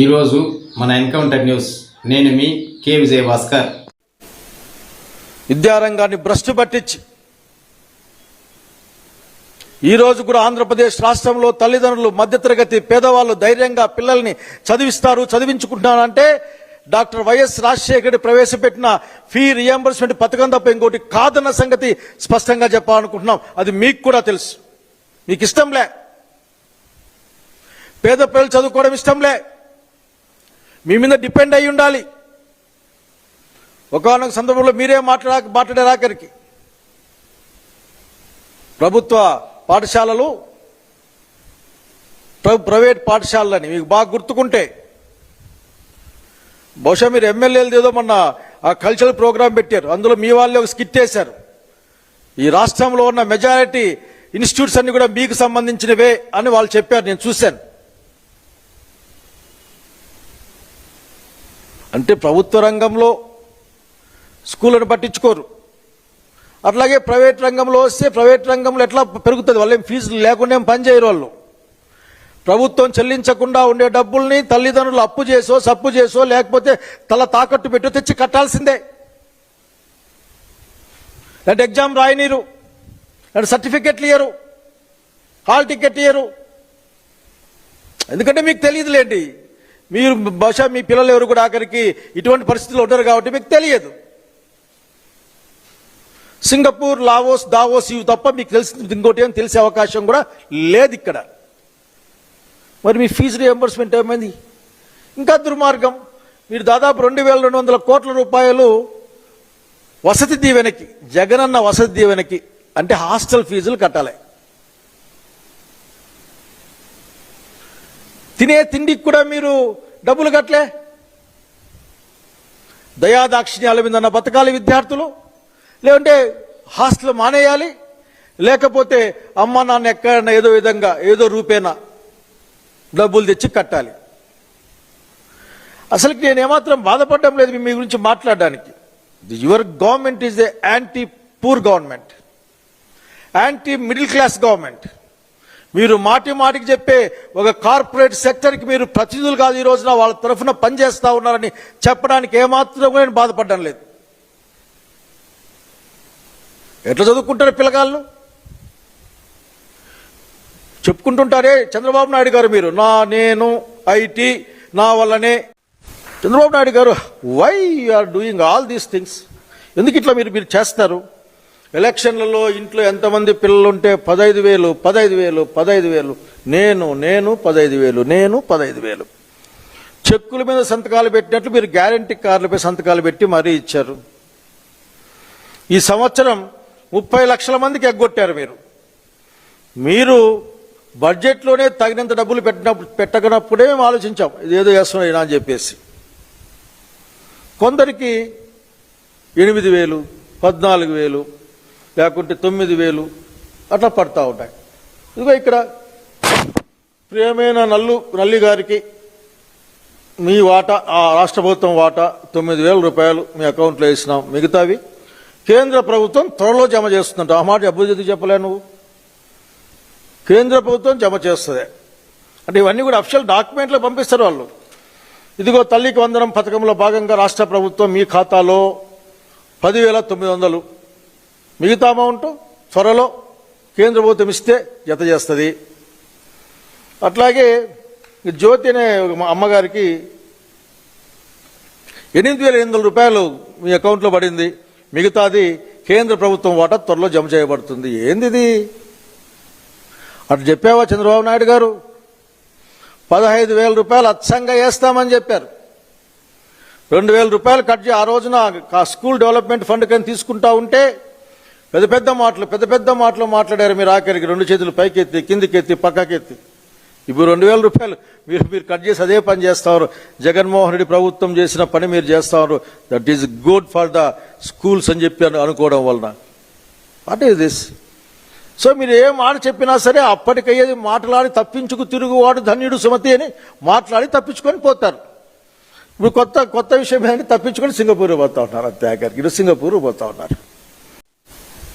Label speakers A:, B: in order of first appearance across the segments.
A: ఈరోజు మన encounter news. నేను మీ కె విజయ భాస్కర్
B: విద్యారంగాన్ని భ్రష్టు పట్టించి ఈరోజు కూడా ఆంధ్రప్రదేశ్ రాష్ట్రంలో తల్లిదండ్రులు మధ్యతరగతి పేదవాళ్ళు ధైర్యంగా పిల్లల్ని చదివిస్తారు చదివించుకుంటున్నారంటే డాక్టర్ వైఎస్ రాజశేఖర్ ప్రవేశపెట్టిన ఫీ రియంబర్స్మెంట్ పథకం తప్ప ఇంకోటి కాదన్న సంగతి స్పష్టంగా చెప్పాలనుకుంటున్నాం. అది మీకు కూడా తెలుసు. మీకు ఇష్టంలే. పేద పిల్లలు చదువుకోవడం ఇష్టంలే. మీ మీద డిపెండ్ అయి ఉండాలి. ఒకనొక సందర్భంలో మీరే మాట్లాడ మాట్లాడారు ఆఖరికి ప్రభుత్వ పాఠశాలలు ప్రైవేట్ పాఠశాలలని మీకు బాగా గుర్తుకుంటే బహుశా మీరు ఎమ్మెల్యేలు ఏదో మొన్న ఆ కల్చరల్ ప్రోగ్రాం పెట్టారు. అందులో మీ వాళ్ళే ఒక స్కిట్ వేశారు. ఈ రాష్ట్రంలో ఉన్న మెజారిటీ ఇన్స్టిట్యూట్స్ అన్ని కూడా మీకు సంబంధించినవే అని వాళ్ళు చెప్పారు. నేను చూశాను. అంటే ప్రభుత్వ రంగంలో స్కూళ్ళను పట్టించుకోరు. అట్లాగే ప్రైవేట్ రంగంలో వస్తే ప్రైవేట్ రంగంలో ఎట్లా పెరుగుతుంది? వాళ్ళు ఏం ఫీజులు లేకుండా ఏం పనిచేయరు వాళ్ళు. ప్రభుత్వం చెల్లించకుండా ఉండే డబ్బుల్ని తల్లిదండ్రులు అప్పు చేసో సప్పు చేసో లేకపోతే తల తాకట్టు పెట్టో తెచ్చి కట్టాల్సిందే. లేదంటే ఎగ్జామ్ రాయనీరు. లేదంటే సర్టిఫికెట్లు ఇయ్యరు. హాల్ టికెట్ ఇయ్యరు. ఎందుకంటే మీకు తెలియదులేండి. మీరు బహుశా మీ పిల్లలు ఎవరు కూడా ఆఖరికి ఇటువంటి పరిస్థితులు ఉండరు కాబట్టి మీకు తెలియదు. సింగపూర్ లావోస్ దావోస్ ఇవి తప్ప మీకు తెలిసి ఇంకోటి ఏం తెలిసే అవకాశం కూడా లేదు ఇక్కడ. మరి మీ ఫీజు రియంబర్స్మెంట్ ఏమైంది? ఇంకా దుర్మార్గం. మీరు దాదాపు రెండు వేల రెండు వందల కోట్ల రూపాయలు వసతి దీవెనకి జగనన్న వసతి దీవెనకి అంటే హాస్టల్ ఫీజులు కట్టాలి. తినే తిండికి కూడా మీరు డబ్బులు కట్టలే? దయాదాక్షిణ్యాల మీద ఉన్న బతకాలి విద్యార్థులు? లేదంటే హాస్టల్ మానేయాలి? లేకపోతే అమ్మ నాన్న ఎక్కడైనా ఏదో విధంగా ఏదో రూపేనా డబ్బులు తెచ్చి కట్టాలి. అసలుకి నేను ఏమాత్రం బాధపడడం లేదు మీ గురించి మాట్లాడడానికి. Your government is a anti poor government anti middle class government మీరు మాటి మాటికి చెప్పే ఒక కార్పొరేట్ సెక్టర్కి మీరు ప్రతినిధులు కాదు ఈ రోజున వాళ్ళ తరఫున పనిచేస్తూ ఉన్నారని చెప్పడానికి ఏమాత్రం కూడా నేను బాధపడడం లేదు. ఎట్లా చదువుకుంటారు పిల్లగాళ్ళు? చెప్పుకుంటుంటారే చంద్రబాబు నాయుడు గారు మీరు. నా నేను ఐటీ నా వల్లనే. Chandrababu Naidu garu why are doing all these things ఎందుకు ఇట్లా మీరు మీరు చేస్తారు? ఎలక్షన్లలో ఇంట్లో ఎంతమంది పిల్లలు ఉంటే పదైదు వేలు పదైదు వేలు పదైదు వేలు. నేను నేను పదైదు వేలు నేను పదైదు వేలు. చెక్కుల మీద సంతకాలు పెట్టినట్లు మీరు గ్యారంటీ కార్డులపై సంతకాలు పెట్టి మరీ ఇచ్చారు. ఈ సంవత్సరం ముప్పై లక్షల మందికి ఎగ్గొట్టారు మీరు. మీరు బడ్జెట్లోనే తగినంత డబ్బులు పెట్టినప్పుడు పెట్టకనప్పుడే మేము ఆలోచించాం. ఇదేదో చేస్తున్నాయి అని చెప్పేసి. కొందరికి ఎనిమిది వేలు పద్నాలుగు వేలు లేకుంటే తొమ్మిది వేలు అట్లా పడతా ఉంటాయి. ఇదిగో ఇక్కడ ప్రియమైన నల్లు నల్లి గారికి మీ వాటా ఆ రాష్ట్ర ప్రభుత్వం వాటా తొమ్మిది వేల రూపాయలు మీ అకౌంట్లో వేసినాం. మిగతావి కేంద్ర ప్రభుత్వం త్వరలో జమ చేస్తుందంట. ఆ మాట అభివృద్ధి చెప్పలే నువ్వు? కేంద్ర ప్రభుత్వం జమ చేస్తుంది. అంటే ఇవన్నీ కూడా అఫిషియల్ డాక్యుమెంట్లు పంపిస్తారు వాళ్ళు. ఇదిగో తల్లికి వందనం పథకంలో భాగంగా రాష్ట్ర ప్రభుత్వం మీ ఖాతాలో పదివేల తొమ్మిది వందలు మిగతా అమౌంట్ త్వరలో కేంద్ర ప్రభుత్వం ఇస్తే జత చేస్తుంది. అట్లాగే ఈ జ్యోతి అనే మా అమ్మగారికి ఎనిమిది వేల ఎనిమిది వందల రూపాయలు మీ అకౌంట్లో పడింది. మిగతాది కేంద్ర ప్రభుత్వం వాటా త్వరలో జమ చేయబడుతుంది. ఏందిది? అటు చెప్పావా చంద్రబాబు నాయుడు గారు? పదహైదు వేల రూపాయలు అచ్చంగా వేస్తామని చెప్పారు. రెండు వేల రూపాయలు కట్ చే ఆ రోజున స్కూల్ డెవలప్మెంట్ ఫండ్ కానీ తీసుకుంటా ఉంటే పెద్ద పెద్ద మాటలు పెద్ద పెద్ద మాటలు మాట్లాడారు. మీరు ఆఖరికి రెండు చేతులు పైకెత్తి కిందికెత్తి పక్కకెత్తి. ఇప్పుడు రెండు వేల రూపాయలు మీరు మీరు కట్ చేసి అదే పని చేస్తారు. జగన్మోహన్ రెడ్డి ప్రభుత్వం చేసిన పని మీరు చేస్తారు. That is good for the schools అని చెప్పి అనుకోవడం వలన. వాట్ ఈస్ దిస్ సో మీరు ఏ మాట చెప్పినా సరే అప్పటికయ్యేది మాట్లాడి తప్పించుకు తిరుగువాడు ధన్యుడు సుమతి అని మాట్లాడి తప్పించుకొని పోతారు. ఇప్పుడు కొత్త కొత్త విషయం ఏంటి తప్పించుకొని సింగపూర్ పోతా ఉన్నారు. అంతే ఆఖరికి. ఇటు సింగపూర్ పోతా ఉన్నారు.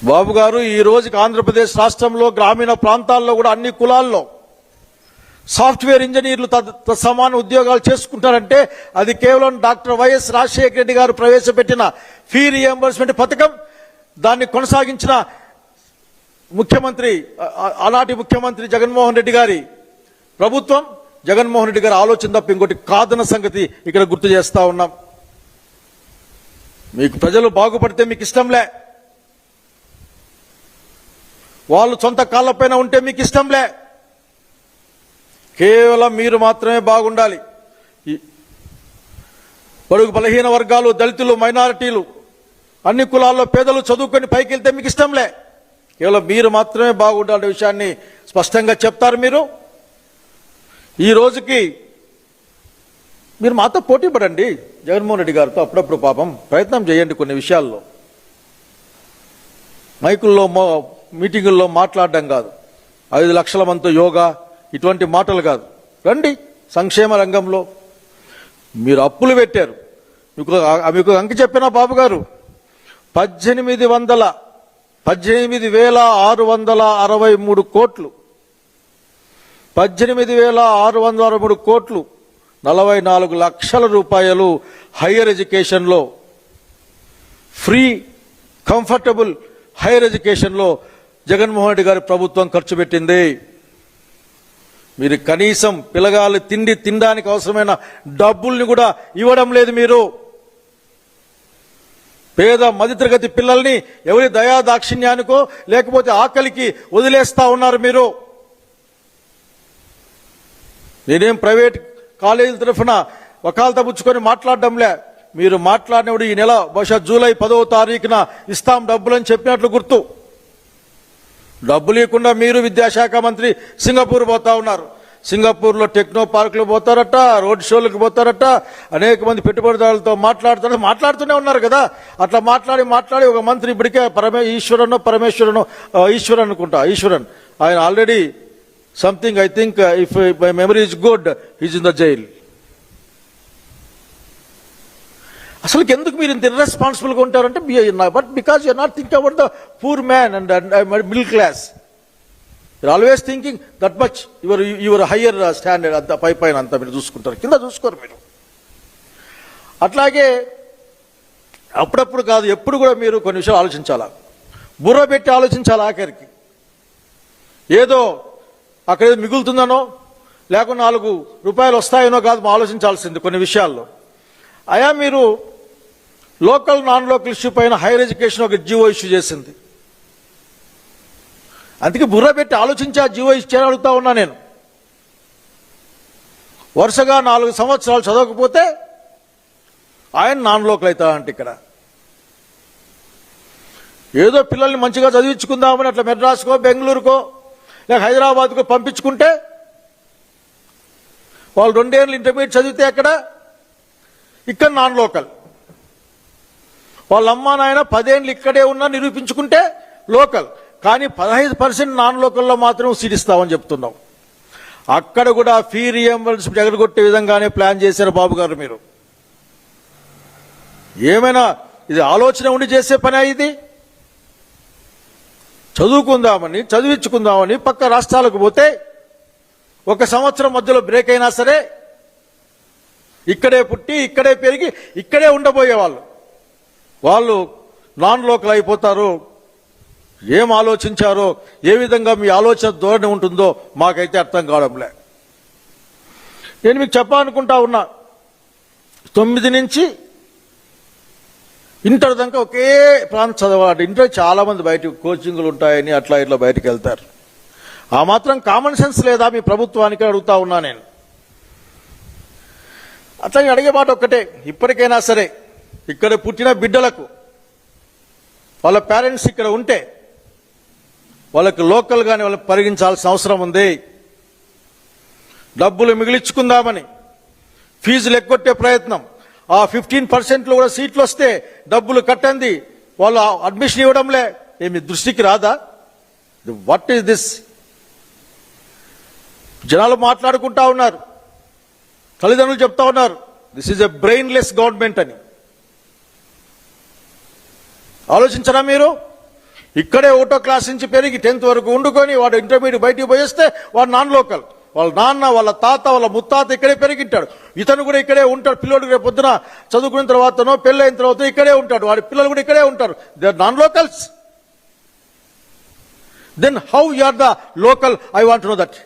B: బాబు గారు ఈ రోజుకి ఆంధ్రప్రదేశ్ రాష్ట్రంలో గ్రామీణ ప్రాంతాల్లో కూడా అన్ని కులాల్లో సాఫ్ట్వేర్ ఇంజనీర్లు తద్ సమాన ఉద్యోగాలు చేసుకుంటారంటే అది కేవలం డాక్టర్ వైఎస్ రాజశేఖర రెడ్డి గారు ప్రవేశపెట్టిన ఫీ రియంబర్స్మెంట్ పథకం. దాన్ని కొనసాగించిన ముఖ్యమంత్రి ఆనాటి ముఖ్యమంత్రి జగన్మోహన్ రెడ్డి గారి ప్రభుత్వం. జగన్మోహన్ రెడ్డి గారి ఆలోచన తప్ప ఇంకోటి కాదన్న సంగతి ఇక్కడ గుర్తు చేస్తా ఉన్నాం. మీకు ప్రజలు బాగుపడితే మీకు ఇష్టంలే. వాళ్ళు సొంత కాళ్ళపైన ఉంటే మీకు ఇష్టంలే కేవలం మీరు మాత్రమే బాగుండాలి. ఈ బడుగు బలహీన వర్గాలు దళితులు మైనారిటీలు అన్ని కులాల్లో పేదలు చదువుకొని పైకి వెళ్తే మీకు ఇష్టంలే కేవలం మీరు మాత్రమే బాగుండాలనే విషయాన్ని స్పష్టంగా చెప్తారు మీరు. ఈ రోజుకి మీరు మాతో పోటీ పడండి. జగన్మోహన్ రెడ్డి గారితో అప్పుడప్పుడు పాపం ప్రయత్నం చేయండి కొన్ని విషయాల్లో. మైకుల్లో మీటింగుల్లో మాట్లాడడం కాదు. ఐదు లక్షల మంది యోగా ఇటువంటి మాటలు కాదు. రండి సంక్షేమ రంగంలో. మీరు అప్పులు పెట్టారు. మీకు మీకు అంక చెప్పిన బాబు గారు పద్దెనిమిది వందల పద్దెనిమిది వేల ఆరు వందల అరవై మూడు కోట్లు. పద్దెనిమిది వేల ఆరు వందల అరవై మూడు కోట్లు నలభై నాలుగు లక్షల రూపాయలు హయ్యర్ ఎడ్యుకేషన్లో. ఫ్రీ కంఫర్టబుల్ హైయర్ ఎడ్యుకేషన్లో జగన్మోహన్ రెడ్డి గారి ప్రభుత్వం ఖర్చు పెట్టింది. మీరు కనీసం పిల్లగాళ్ళు తిండి తినడానికి అవసరమైన డబ్బుల్ని కూడా ఇవ్వడం లేదు మీరు. పేద మధ్యతరగతి పిల్లల్ని ఎవరి దయా దాక్షిణ్యానికో లేకపోతే ఆకలికి వదిలేస్తా ఉన్నారు మీరు. నేనేం ప్రైవేట్ కాలేజీల తరఫున వకాలత పుచ్చుకొని మాట్లాడడంలే. మీరు మాట్లాడినప్పుడు ఈ నెల బహుశా జూలై పదవ తారీఖున ఇస్తాం డబ్బులని చెప్పినట్లు గుర్తు. డబ్బులు ఇవ్వకుండా మీరు విద్యాశాఖ మంత్రి సింగపూర్ పోతా ఉన్నారు. సింగపూర్లో టెక్నో పార్కులు పోతారట రోడ్ షోలకు పోతారట అనేక మంది పెట్టుబడిదారులతో మాట్లాడుతూనే మాట్లాడుతూనే ఉన్నారు కదా. అట్లా మాట్లాడి మాట్లాడి ఒక మంత్రి ఇప్పటికే పరమే ఈశ్వరను పరమేశ్వరను ఈశ్వరన్ అనుకుంటా ఈశ్వరన్. ఆయన already something I think if my memory is good is in the jail అసలు ఎందుకు మీరు ఇంత ఇర్రెస్పాన్సిబుల్గా ఉంటారంటే but because you're not think about the poor man and middle class your always thinking that much your your higher standard అంత పై పైన అంతా మీరు చూసుకుంటారు. కింద చూసుకోరు మీరు. అట్లాగే అప్పుడప్పుడు కాదు ఎప్పుడు కూడా మీరు కొన్ని విషయాలు ఆలోచించాలా? బుర్ర పెట్టి ఆలోచించాలి ఆఖరికి? ఏదో అక్కడ ఏదో మిగులుతుందనో లేకుండా నాలుగు రూపాయలు వస్తాయనో కాదు ఆలోచించాల్సింది కొన్ని విషయాల్లో. అయా మీరు లోకల్ నాన్ లోకల్ ఇష్యూ పైన హైయర్ ఎడ్యుకేషన్ ఒక జీవో ఇష్యూ చేసింది. అందుకే బుర్ర పెట్టి ఆలోచించి ఆ జీవో ఇచ్చారని అడుగుతా ఉన్నా నేను. వరుసగా నాలుగు సంవత్సరాలు చదవకపోతే ఆయన నాన్ లోకల్ అవుతా అంటే ఇక్కడ. ఏదో పిల్లల్ని మంచిగా చదివించుకుందామని అట్లా మెడ్రాస్కో బెంగళూరుకో లేక హైదరాబాద్కో పంపించుకుంటే వాళ్ళు రెండేళ్ళు ఇంటర్మీడియట్ చదివితే అక్కడ ఇక్కడ నాన్ లోకల్. వాళ్ళ అమ్మా నాయన పదేళ్ళు ఇక్కడే ఉన్నా నిరూపించుకుంటే లోకల్. కానీ పదహైదు పర్సెంట్ నాన్ లోకల్లో మాత్రం సీట్ ఇస్తామని చెప్తున్నాం. అక్కడ కూడా ఫీ రియంబర్స్మెంట్ ఎగరగొట్టే విధంగానే ప్లాన్ చేశారు బాబు గారు మీరు. ఏమైనా ఇది ఆలోచన ఉండి చేసే పని ఇది? చదువుకుందామని చదివించుకుందామని పక్క రాష్ట్రాలకు పోతే ఒక సంవత్సరం మధ్యలో బ్రేక్ అయినా సరే ఇక్కడే పుట్టి ఇక్కడే పెరిగి ఇక్కడే ఉండబోయే వాళ్ళు నాన్ లోకల్ అయిపోతారు. ఏం ఆలోచించారో ఏ విధంగా మీ ఆలోచన ధోరణి ఉంటుందో మాకైతే అర్థం కావడంలే. నేను మీకు చెప్పాలనుకుంటా ఉన్నా. తొమ్మిది నుంచి ఇంటర్ దాకా ఒకే ప్రాంతం చదవాలి ఇంటర్ చాలామంది బయట కోచింగ్లు ఉంటాయని అట్లా ఇట్లా బయటకు వెళ్తారు. ఆ మాత్రం కామన్ సెన్స్ లేదా మీ ప్రభుత్వానికి అడుగుతా ఉన్నా నేను. అట్లా అడిగే మాట ఒక్కటే. ఇప్పటికైనా సరే ఇక్కడ పుట్టిన బిడ్డలకు వాళ్ళ పేరెంట్స్ ఇక్కడ ఉంటే వాళ్ళకి లోకల్గానే వాళ్ళకి పరిగణించాల్సిన అవసరం ఉంది. డబ్బులు మిగిలించుకుందామని ఫీజులు ఎక్కొట్టే ప్రయత్నం. ఆ ఫిఫ్టీన్ పర్సెంట్లో కూడా సీట్లు వస్తే డబ్బులు కట్టండి వాళ్ళు అడ్మిషన్ ఇవ్వడంలే. ఏమి దృష్టికి రాదా? వాట్ ఈస్ దిస్ జనాలు మాట్లాడుకుంటా ఉన్నారు. తల్లిదండ్రులు చెప్తా ఉన్నారు this is a brainless government అని. ఆలోచించరా మీరు? ఇక్కడే ఒకటో క్లాస్ నుంచి పెరిగి టెన్త్ వరకు వండుకొని వాడు ఇంటర్మీడియట్ బయటికి పోయేస్తే వాడు నాన్ లోకల్. వాళ్ళ నాన్న వాళ్ళ తాత వాళ్ళ ముత్తాత ఇక్కడే పెరిగింటాడు. ఇతను కూడా ఇక్కడే ఉంటాడు. పిల్లోడు రేపు పొద్దున చదువుకున్న తర్వాతనో పెళ్ళైన తర్వాత ఇక్కడే ఉంటాడు. వాడి పిల్లలు కూడా ఇక్కడే ఉంటారు. They are non locals then how you are the local I want know that